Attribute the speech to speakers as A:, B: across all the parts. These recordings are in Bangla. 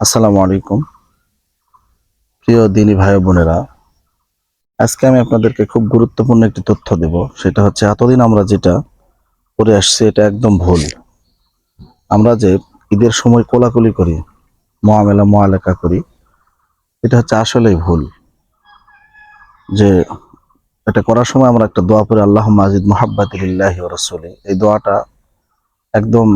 A: আসসালামু আলাইকুম। প্রিয় দিনী ভাই বোনেরা, আজকে আমি আপনাদেরকে খুব গুরুত্বপূর্ণ একটি তথ্য দেব। সেটা হচ্ছে এতদিন আমরা যেটা করে আসছি, এটা একদম ভুল। আমরা যে ঈদের সময় কোলাকুলি করি, মহামেলা, মহালেখা করি, এটা হচ্ছে আসলেই ভুল। যে এটা করার সময় আমরা একটা দোয়া পড়ি আল্লাহ মাজিদ মোহাব্বাতিল্লাহি রসুলি। এই দোয়াটা একদম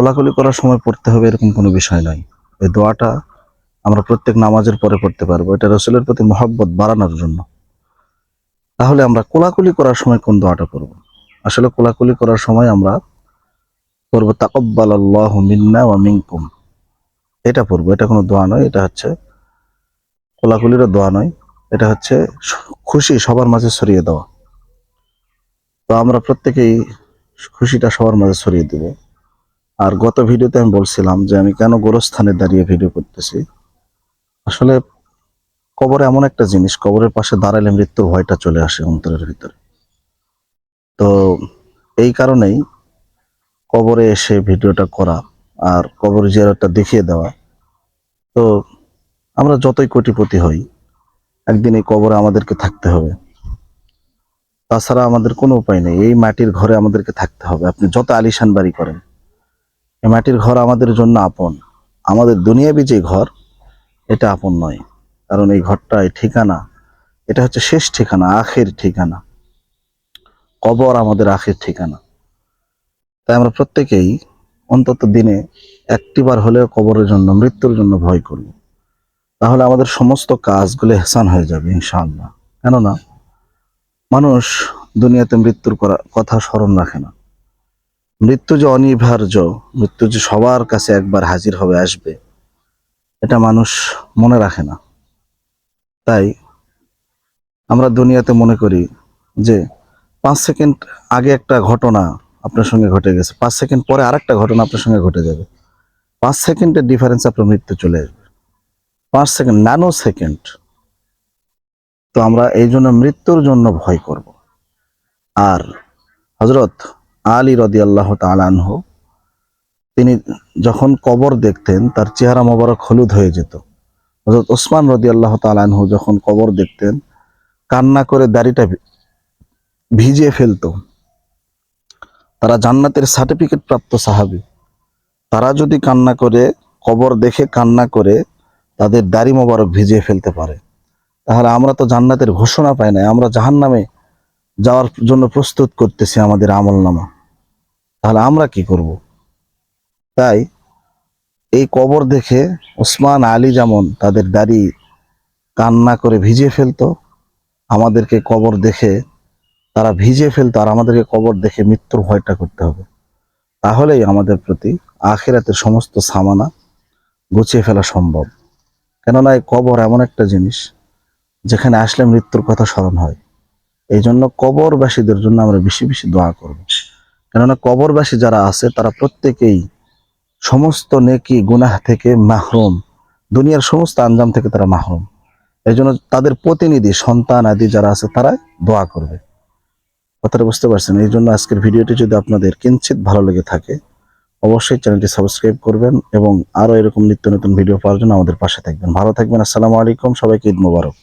A: কোলাকুলি করার সময় পড়তে হবে এরকম কোনো বিষয় নয়। এই দোয়াটা আমরা প্রত্যেক নামাজের পরে পড়তে পারব। এটা রসুলের প্রতি মহব্বত বাড়ানোর জন্য। তাহলে আমরা কোলাকুলি করার সময় কোন দোয়াটা করব আসলে কোলাকুলি করার সময় আমরা পড়ব তাকব্বাল আল্লাহ মিন্না ওয়া মিনকুম। এটা পড়ব। এটা কোনো দোয়া নয়, এটা হচ্ছে কোলাকুলিরও দোয়া নয়। এটা হচ্ছে খুশি, সবার মাঝে ছড়িয়ে দেওয়া। তো আমরা প্রত্যেকেই খুশিটা সবার মাঝে ছড়িয়ে দেব। আর গত ভিডিওতে আমি বলছিলাম যে আমি কেন গোরস্থানে দাঁড়িয়ে ভিডিও করতেছি। আসলে কবর এমন একটা জিনিস, কবরের পাশে দাঁড়ালে মৃত্যুর ভয়টা চলে আসে অন্তরের ভিতরে। তো এই কারণেই কবরে এসে ভিডিওটা করা আর কবর জিয়ারতটা দেখিয়ে দেওয়া। তো আমরা যতই কোটিপতি হই, একদিন এই কবরে আমাদেরকে থাকতে হবে। তাছাড়া আমাদের কোনো উপায় নেই, এই মাটির ঘরে আমাদেরকে থাকতে হবে। আপনি যত আলিশান বাড়ি করেন এই মাটির ঘর আমাদের জন্য আপন। আমাদের দুনিয়াবি যে ঘর, এটা আপন নয়। কারণ এই ঘরটা এই ঠিকানা, এটা হচ্ছে শেষ ঠিকানা, আখের ঠিকানা। কবর আমাদের আখের ঠিকানা। তাই আমরা প্রত্যেকেই অন্তত দিনে একটিবার হলেও কবরের জন্য, মৃত্যুর জন্য ভয় করব তাহলে আমাদের সমস্ত কাজগুলো হেসান হয়ে যাবে, ইনশাআল্লাহ। কেননা মানুষ দুনিয়াতে মৃত্যুর কথা স্মরণ রাখে না। মৃত্যু যে অনিবার্য, মৃত্যু যে সবার কাছে একবার হাজির হবে, আসবে, এটা মানুষ মনে রাখে না। তাই আমরা দুনিয়াতে মনে করি যে পাঁচ সেকেন্ড আগে একটা ঘটনা আপনার সঙ্গে ঘটে গেছে, পাঁচ সেকেন্ড পরে আর একটা ঘটনা আপনার সঙ্গে ঘটে যাবে। পাঁচ সেকেন্ডের ডিফারেন্স আপনার মৃত্যু চলে আসবে। পাঁচ সেকেন্ড ন্যানো সেকেন্ড তো আমরা এই জন্য মৃত্যুর জন্য ভয় করব। আর হজরত আলী রদি আল্লাহ তালানহ তিনি যখন কবর দেখতেন, তার চেহারা মোবারক হলুদ হয়ে যেত। হজরত ওসমান রদি আল্লাহ তালানহু যখন কবর দেখতেন, কান্না করে দাড়িটা ভিজিয়ে ফেলতো। তারা জান্নাতের সার্টিফিকেট প্রাপ্ত সাহাবি। তারা যদি কান্না করে, কবর দেখে কান্না করে, তাদের দাড়ি মোবারক ভিজিয়ে ফেলতে পারে। তাহলে আমরা তো জান্নাতের ঘোষণা পাই না আমরা জাহান্নামে যাওয়ার জন্য প্রস্তুত করতেছি আমাদের আমল নামা তাহলে আমরা কি করব? তাই এই কবর দেখে ওসমান আলী যেমন তাদের দাড়ি কান্না করে ভিজিয়ে ফেলতো, আমাদেরকে কবর দেখে তারা ভিজিয়ে ফেলতো আর আমাদেরকে কবর দেখে মৃত্যুর ভয়টা করতে হবে। তাহলেই আমাদের প্রতি আখেরাতের সমস্ত সামানা গুছিয়ে ফেলা সম্ভব। কেননা এই কবর এমন একটা জিনিস যেখানে আসলে মৃত্যুর কথা স্মরণ হয়। এই জন্য কবরবাসীদের জন্য আমরা বেশি বেশি দোয়া করব। কেননা কবরবাসী যারা আছে, তারা প্রত্যেকেই সমস্ত নেকি, গুনাহ থেকে মাহরুম। দুনিয়ার সমস্ত আঞ্জাম থেকে তারা মাহরুম। এই জন্য তাদের প্রতিনিধি, সন্তান আদি যারা আছে তারা দোয়া করবে। কথাটা বুঝতে পারছেন? এই জন্য আজকের ভিডিওটি যদি আপনাদের কিঞ্চিত ভালো লেগে থাকে, অবশ্যই চ্যানেলটি সাবস্ক্রাইব করবেন এবং আরও এরকম নিত্য নতুন ভিডিও পাওয়ার জন্য আমাদের পাশে থাকবেন। ভালো থাকবেন, আসসালামু আলাইকুম, সবাইকে ঈদ মোবারক।